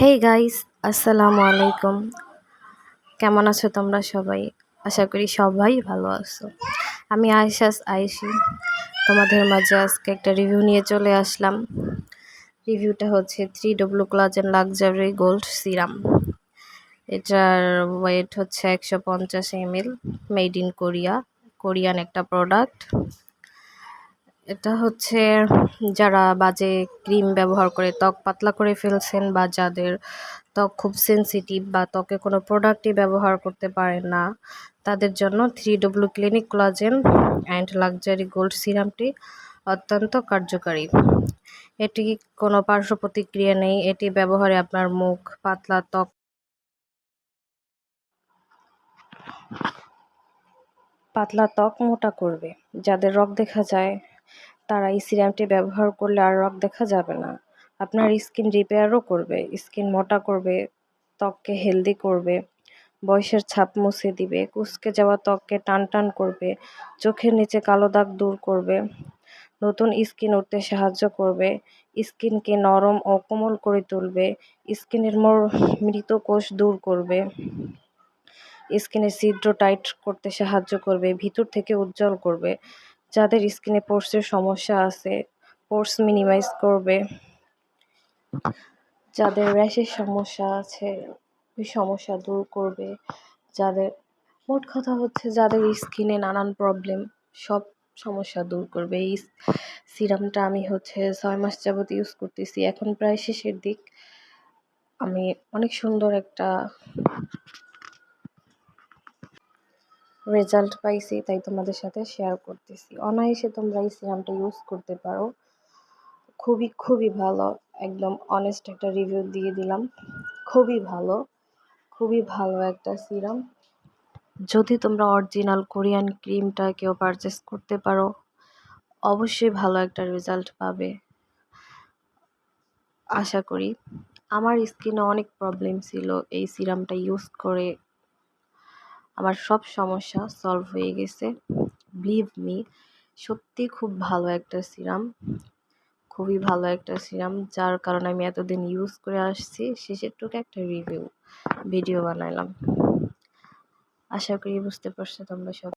Hey guys আসসালামু আলাইকুম। কেমন আছো তোমরা সবাই? আশা করি সবাই ভালো আছো। আমি আয়সাস আয়েশি। তোমাদের মাঝে আজকে একটা রিভিউ নিয়ে চলে আসলাম। রিভিউটা হচ্ছে three W collagen luxury gold serum এটার ওয়েট হচ্ছে একশো পঞ্চাশ ML made in Korea Korean একটা প্রোডাক্ট এটা হচ্ছে যারা বাজে ক্রিম ব্যবহার করে ত্বক পাতলা করে ফেলছেন বা যাদের ত্বক খুব সেন্সিটিভ বা ত্বকে কোনো প্রোডাক্টই ব্যবহার করতে পারে না, তাদের জন্য three W clinic collagen and luxury gold সিরামটি অত্যন্ত কার্যকারী। এটি কোনো পার্শ্ব প্রতিক্রিয়া নেই, এটি ব্যবহারে আপনার মুখ পাতলা, ত্বক পাতলা, ত্বক মোটা করবে। যাদের রক দেখা যায় তারা এই সিরামটি ব্যবহার করলে আর রক দেখা যাবে না। আপনার স্কিন রিপেয়ারও করবে, স্কিন মোটা করবে, ত্বককে হেলদি করবে, বয়সের ছাপ মুছে দিবে, কুচকে যাওয়া ত্বককে টান টান করবে, চোখের নিচে কালো দাগ দূর করবে, নতুন স্কিন উঠতে সাহায্য করবে, স্কিনকে নরম ও কোমল করে তুলবে, স্কিনের মোর মৃত কোষ দূর করবে, স্কিনের ছিদ্র টাইট করতে সাহায্য করবে, ভিতর থেকে উজ্জ্বল করবে যাদের স্কিনে পোর্সের সমস্যা আছে, পোর্স মিনিমাইজ করবে। যাদের র্যাশের সমস্যা আছে, ওই সমস্যা দূর করবে। যাদের, মোট কথা হচ্ছে যাদের স্কিনে নানান প্রবলেম, সব সমস্যা দূর করবে। এই সিরামটা আমি হচ্ছে ছয় মাস যাবত ইউজ করতেছি। এখন প্রায় শেষের দিক। আমি অনেক সুন্দর একটা রেজাল্ট পাইছি, তাই তোমাদের সাথে শেয়ার করতেছি। অনায়াসে তোমরা এই সিরামটা ইউজ করতে পারো। খুবই খুবই ভালো। একদম অনেস্ট একটা রিভিউ দিয়ে দিলাম। খুবই ভালো। খুবই ভালো একটা সিরাম যদি তোমরা অরিজিনাল কোরিয়ান ক্রিমটা কেউ পারচেস করতে পারো, অবশ্যই ভালো একটা রেজাল্ট পাবে। আশা করি। আমার স্কিনে অনেক প্রবলেম ছিল এই সিরামটা ইউজ করে আমার সব সমস্যা সলভ হয়ে গেছে। বিলিভ মি সত্যি খুব ভালো একটা সিরাম খুবই ভালো একটা সিরাম যার কারণে আমি এতদিন ইউজ করে আসছি। শেষের টুকু একটা রিভিউ ভিডিও বানাইলাম। আশা করি বুঝতে পারছ তোমরা সব